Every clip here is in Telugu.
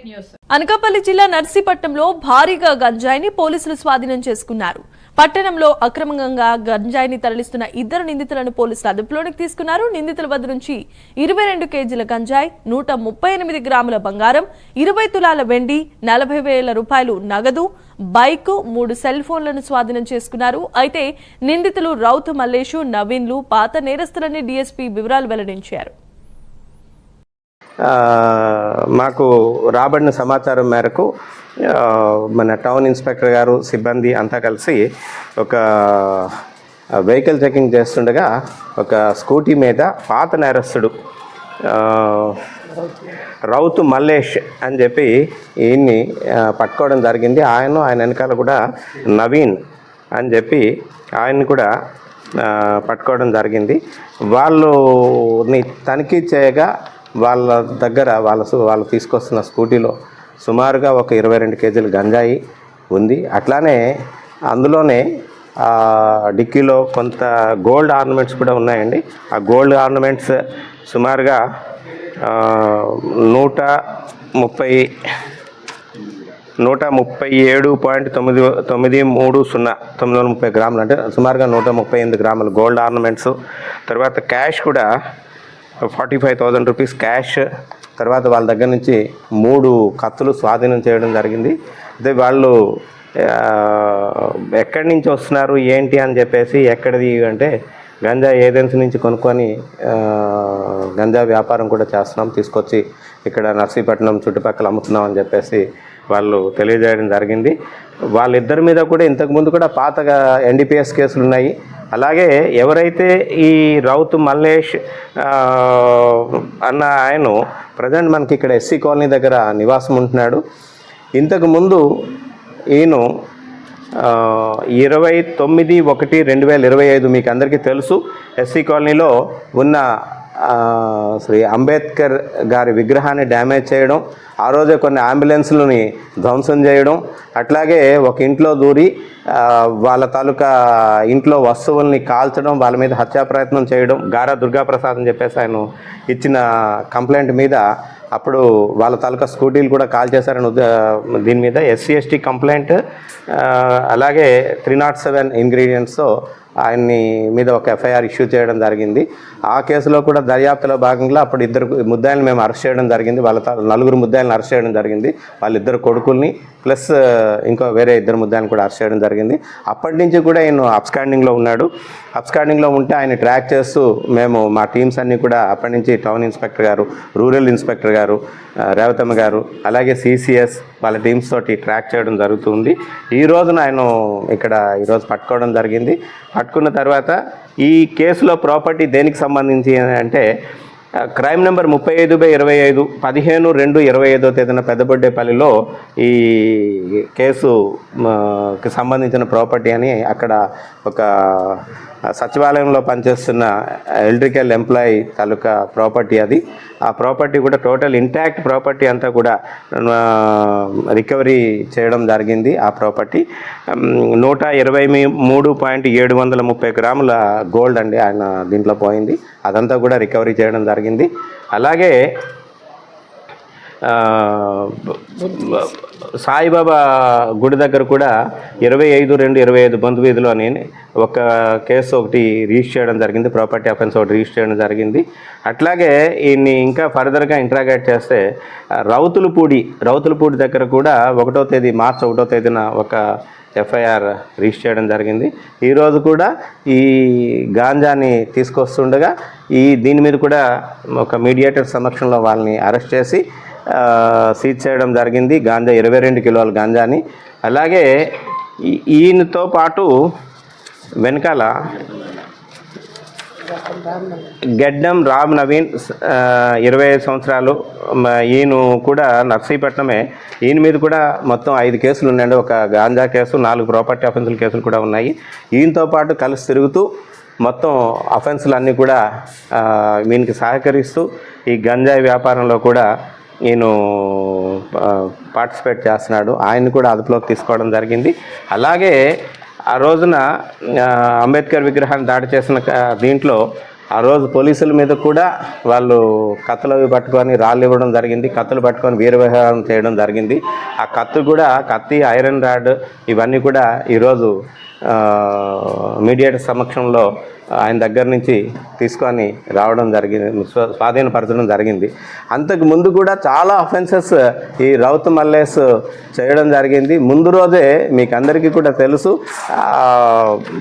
ఫేక్ న్యూస్ అనకాపల్లి జిల్లా నర్సీపట్నంలో భారీగా గంజాయిని పోలీసులు స్వాధీనం చేసుకున్నారు. పట్టణంలో అక్రమంగా గంజాయిని తరలిస్తున్న ఇద్దరు నిందితులను పోలీసులు అదుపులోనికి తీసుకున్నారు. నిందితుల వద్ద నుంచి ఇరవై రెండు కేజీల గంజాయి నూట ముప్పై ఎనిమిది గ్రాముల బంగారం ఇరవై తులాల వెండి నలభై వేల రూపాయలు నగదు బైక్ మూడు సెల్ ఫోన్లను స్వాధీనం చేసుకున్నారు. అయితే నిందితులు రౌత్ మల్లేషు నవీన్లు పాత నేరస్తులని డీఎస్పీ వివరాలు వెల్లడించారు. మాకు రాబడిన సమాచారం మేరకు మన టౌన్ ఇన్స్పెక్టర్ గారు సిబ్బంది అంతా కలిసి ఒక వెహికల్ చెకింగ్ చేస్తుండగా ఒక స్కూటీ మీద పాత నేరస్తుడు రౌతు మల్లేష్ అని చెప్పి ఈయన్ని పట్టుకోవడం జరిగింది. ఆయన ఆయన వెనకాల కూడా నవీన్ అని చెప్పి ఆయన్ని కూడా పట్టుకోవడం జరిగింది. వాళ్ళని తనిఖీ చేయగా వాళ్ళ దగ్గర వాళ్ళ వాళ్ళు తీసుకొస్తున్న స్కూటీలో సుమారుగా ఒక ఇరవై రెండు కేజీలు గంజాయి ఉంది. అట్లానే అందులోనే డిక్కీలో కొంత గోల్డ్ ఆర్నమెంట్స్ కూడా ఉన్నాయండి. ఆ గోల్డ్ ఆర్నమెంట్స్ సుమారుగా నూట ముప్పై నూట ముప్పై ఏడు పాయింట్ తొమ్మిది తొమ్మిది మూడు సున్నా తొమ్మిది వందల ముప్పై గ్రాములు అంటే సుమారుగా నూట ముప్పై ఎనిమిది గ్రాములు గోల్డ్ ఆర్నమెంట్స్. తర్వాత క్యాష్ కూడా forty five thousand rupees cash. తర్వాత వాళ్ళ దగ్గర నుంచి మూడు కత్తులు స్వాధీనం చేయడం జరిగింది. అదే వాళ్ళు ఎక్కడి నుంచి వస్తున్నారు ఏంటి అని చెప్పేసి ఎక్కడిది అంటే గంజా ఏజెన్సీ నుంచి కొనుక్కొని గంజా వ్యాపారం కూడా చేస్తున్నాం తీసుకొచ్చి ఇక్కడ నర్సీపట్నం చుట్టుపక్కల అమ్ముతున్నాం అని చెప్పేసి వాళ్ళు తెలియజేయడం జరిగింది. వాళ్ళిద్దరి మీద కూడా ఇంతకుముందు కూడా పాతగా ఎన్డీపీఎస్ కేసులు ఉన్నాయి. అలాగే ఎవరైతే ఈ రౌత్ మల్లేష్ అన్న ఆయన ప్రజెంట్ మనకి ఇక్కడ ఎస్సీ కాలనీ దగ్గర నివాసం ఉంటున్నాడు. ఇంతకుముందు ఈయన ఇరవై తొమ్మిది ఒకటి రెండు వేల ఇరవై ఐదు మీకు అందరికీ తెలుసు ఎస్సీ కాలనీలో ఉన్న శ్రీ అంబేద్కర్ గారి విగ్రహాన్ని డ్యామేజ్ చేయడం ఆ రోజే కొన్ని అంబులెన్స్లని ధ్వంసం చేయడం అట్లాగే ఒక ఇంట్లో దూరి వాళ్ళ తాలూకా ఇంట్లో వస్తువుల్ని కాల్చడం వాళ్ళ మీద హత్యా ప్రయత్నం చేయడం గారా దుర్గాప్రసాద్ అని చెప్పేసి ఆయన ఇచ్చిన కంప్లైంట్ మీద అప్పుడు వాళ్ళ తాలూకా స్కూటీలు కూడా కాల్ చేశారని దీని మీద ఎస్సీ ఎస్టీ కంప్లైంట్ అలాగే త్రీ నాట్ సెవెన్ ఇంగ్రీడియంట్స్తో ఆయన్ని మీద ఒక ఎఫ్ఐఆర్ ఇష్యూ చేయడం జరిగింది. ఆ కేసులో కూడా దర్యాప్తులో భాగంగా అప్పుడు ఇద్దరు ముద్దాయిలను మేము అరెస్ట్ చేయడం జరిగింది. వాళ్ళ నలుగురు ముద్దాయిలను అరెస్ట్ చేయడం జరిగింది. వాళ్ళిద్దరు కొడుకుల్ని ప్లస్ ఇంకో వేరే ఇద్దరు ముద్దాయిలను కూడా అరెస్ట్ చేయడం జరిగింది. అప్పటి నుంచి కూడా ఆయన అప్స్కాండింగ్లో ఉన్నాడు. అప్స్కాండింగ్లో ఉంటే ఆయన ట్రాక్ చేస్తూ మేము మా టీమ్స్ అన్నీ కూడా అప్పటి నుంచి టౌన్ ఇన్స్పెక్టర్ గారు రూరల్ ఇన్స్పెక్టర్ గారు రేవతమ్మ గారు అలాగే సిసిఎస్ వాళ్ళ థీమ్స్ తోటి ట్రాక్ చేయడం జరుగుతుంది. ఈ రోజున ఆయన ఇక్కడ ఈరోజు పట్టుకోవడం జరిగింది. పట్టుకున్న తర్వాత ఈ కేసులో ప్రాపర్టీ దేనికి సంబంధించి అంటే క్రైమ్ నెంబర్ ముప్పై ఐదు బై ఇరవై ఐదు పదిహేను రెండు ఇరవై ఐదో తేదీన పెద్దబొడ్డేపల్లిలో ఈ కేసు సంబంధించిన ప్రాపర్టీ అని అక్కడ ఒక సచివాలయంలో పనిచేస్తున్న ఎలక్ట్రికల్ ఎంప్లాయీ తాలూకా ప్రాపర్టీ అది. ఆ ప్రాపర్టీ కూడా టోటల్ ఇంటాక్ట్ ప్రాపర్టీ అంతా కూడా రికవరీ చేయడం జరిగింది ఆ ప్రాపర్టీ. నూట ఇరవై మీ- మూడు పాయింట్ ఏడు వందల ముప్పై గ్రాముల గోల్డ్ అండి ఆయన దీంట్లో పోయింది. అదంతా కూడా రికవరీ చేయడం జరిగింది. అలాగే సాయిబాబా గుడి దగ్గర కూడా ఇరవై ఐదు రెండు ఇరవై ఐదు బంధు వీధిలోని ఒక కేసు ఒకటి రిజిస్టర్ చేయడం జరిగింది. ప్రాపర్టీ అఫెన్స్ ఒకటి రిజిస్టర్ చేయడం జరిగింది. అట్లాగే ఈయన్ని ఇంకా ఫర్దర్గా ఇంట్రాగేట్ చేస్తే రౌతులపూడి రౌతులపూడి దగ్గర కూడా ఒకటో తేదీ మార్చి ఒకటో తేదీన ఒక ఎఫ్ఐఆర్ రిజిస్టర్ చేయడం జరిగింది. ఈరోజు కూడా ఈ గాంజాని తీసుకొస్తుండగా ఈ దీని మీద కూడా ఒక మీడియేటర్ సమక్షంలో వాళ్ళని అరెస్ట్ చేసి సీజ్ చేయడం జరిగింది. గాంజా ఇరవై రెండు కిలోల గాంజాని. అలాగే ఈయనతో పాటు వెనకాల గెడ్డం రామ్ నవీన్ ఇరవై ఐదు సంవత్సరాలు ఈయన కూడా నర్సీపట్నమే. ఈయన మీద కూడా మొత్తం ఐదు కేసులు ఉన్నాయండి. ఒక గాంజా కేసు నాలుగు ప్రాపర్టీ అఫెన్సుల కేసులు కూడా ఉన్నాయి. ఈయనతో పాటు కలిసి తిరుగుతూ మొత్తం అఫెన్సులు అన్నీ కూడా వీనికి సహకరిస్తూ ఈ గంజాయి వ్యాపారంలో కూడా నేను పార్టిసిపేట్ చేస్తున్నాడు. ఆయన్ని కూడా అదుపులోకి తీసుకోవడం జరిగింది. అలాగే ఆ రోజున అంబేద్కర్ విగ్రహాన్ని దాడి చేసిన దీంట్లో ఆ రోజు పోలీసుల మీద కూడా వాళ్ళు కత్తులు అవి పట్టుకొని రాళ్ళు ఇవ్వడం జరిగింది. కత్తులు పట్టుకొని వీరవిహారం చేయడం జరిగింది. ఆ కత్తు కూడా కత్తి ఐరన్ రాడ్ ఇవన్నీ కూడా ఈరోజు మీడియేటర్ సమక్షంలో ఆయన దగ్గర నుంచి తీసుకొని రావడం జరిగింది స్వాధీనపరచడం జరిగింది. అంతకు ముందు కూడా చాలా అఫెన్సెస్ ఈ రౌత్ మల్లేస్ చేయడం జరిగింది. ముందు రోజే మీకు అందరికీ కూడా తెలుసు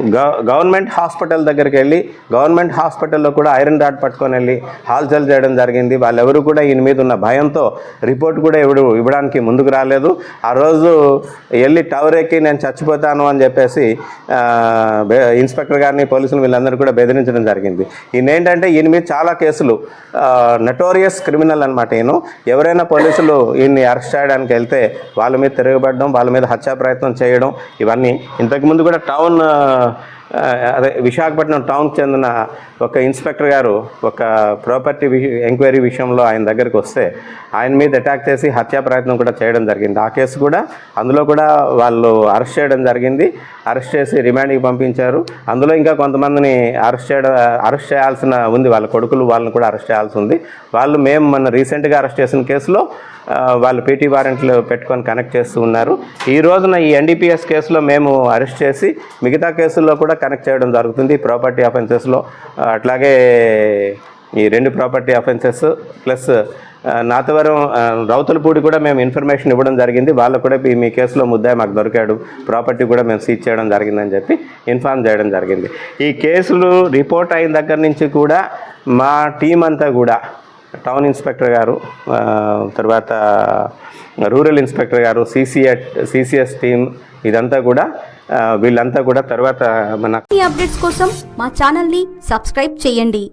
గవ- గవర్నమెంట్ హాస్పిటల్ దగ్గరికి వెళ్ళి గవర్నమెంట్ హాస్పిటల్లో కూడా ఐరన్ రాడ్ పట్టుకొని వెళ్ళి హాల్చల్ చేయడం జరిగింది. వాళ్ళెవరు కూడా ఈయన మీద ఉన్న భయంతో రిపోర్ట్ కూడా ఇవ్వడు ఇవ్వడానికి ముందుకు రాలేదు. ఆ రోజు వెళ్ళి టవర్ ఎక్కి నేను చచ్చిపోతాను అని చెప్పేసి ఇన్స్పెక్టర్ గారిని పోలీసులు వీళ్ళందరూ కూడా బెదిరించడం జరిగింది. ఈయన ఏంటంటే ఈయన మీద చాలా కేసులు. నటోరియస్ క్రిమినల్ అనమాట ఈయన. ఎవరైనా పోలీసులు ఈయన్ని అరెస్ట్ చేయడానికి వెళ్తే వాళ్ళ మీద తిరగబడడం వాళ్ళ మీద హత్యా ప్రయత్నం చేయడం ఇవన్నీ. ఇంతకుముందు కూడా టౌన్ అదే విశాఖపట్నం టౌన్కి చెందిన ఒక ఇన్స్పెక్టర్ గారు ఒక ప్రాపర్టీ ఎంక్వైరీ విషయంలో ఆయన దగ్గరికి వస్తే ఆయన మీద అటాక్ చేసి హత్యా ప్రయత్నం కూడా చేయడం జరిగింది. ఆ కేసు కూడా అందులో కూడా వాళ్ళు అరెస్ట్ చేయడం జరిగింది. అరెస్ట్ చేసి రిమాండ్కి పంపించారు. అందులో ఇంకా కొంతమందిని అరెస్ట్ చేయడం అరెస్ట్ చేయాల్సిన ఉంది. వాళ్ళ కొడుకులు వాళ్ళని కూడా అరెస్ట్ చేయాల్సి ఉంది. వాళ్ళు మేము మన రీసెంట్గా అరెస్ట్ చేసిన కేసులో వాళ్ళు పీటీ వారెంట్లు పెట్టుకొని కనెక్ట్ చేస్తూ ఉన్నారు. ఈ రోజున ఈ ఎన్డీపీఎస్ కేసులో మేము అరెస్ట్ చేసి మిగతా కేసుల్లో కూడా కనెక్ట్ చేయడం జరుగుతుంది. ప్రాపర్టీ అఫెన్సెస్లో అట్లాగే ఈ రెండు property offences plus Nathavaram Rowthulapudi కూడా మేము ఇన్ఫర్మేషన్ ఇవ్వడం జరిగింది. వాళ్ళు కూడా ఈ మీ కేసులో ముద్దాయి మాకు దొరికాడు. ప్రాపర్టీ కూడా మేము సీజ్ చేయడం జరిగిందని చెప్పి ఇన్ఫార్మ్ చేయడం జరిగింది. ఈ కేసులు రిపోర్ట్ అయిన దగ్గర నుంచి కూడా మా టీం అంతా కూడా టౌన్ ఇన్స్పెక్టర్ గారు తర్వాత రూరల్ ఇన్స్పెక్టర్ గారు సిసిఎట్ సిసిఎస్ టీమ్ ఇదంతా కూడా వీళ్ళంతా కూడా తర్వాత మన అప్డేట్స్ కోసం మా ఛానల్ని సబ్స్క్రైబ్ చేయండి.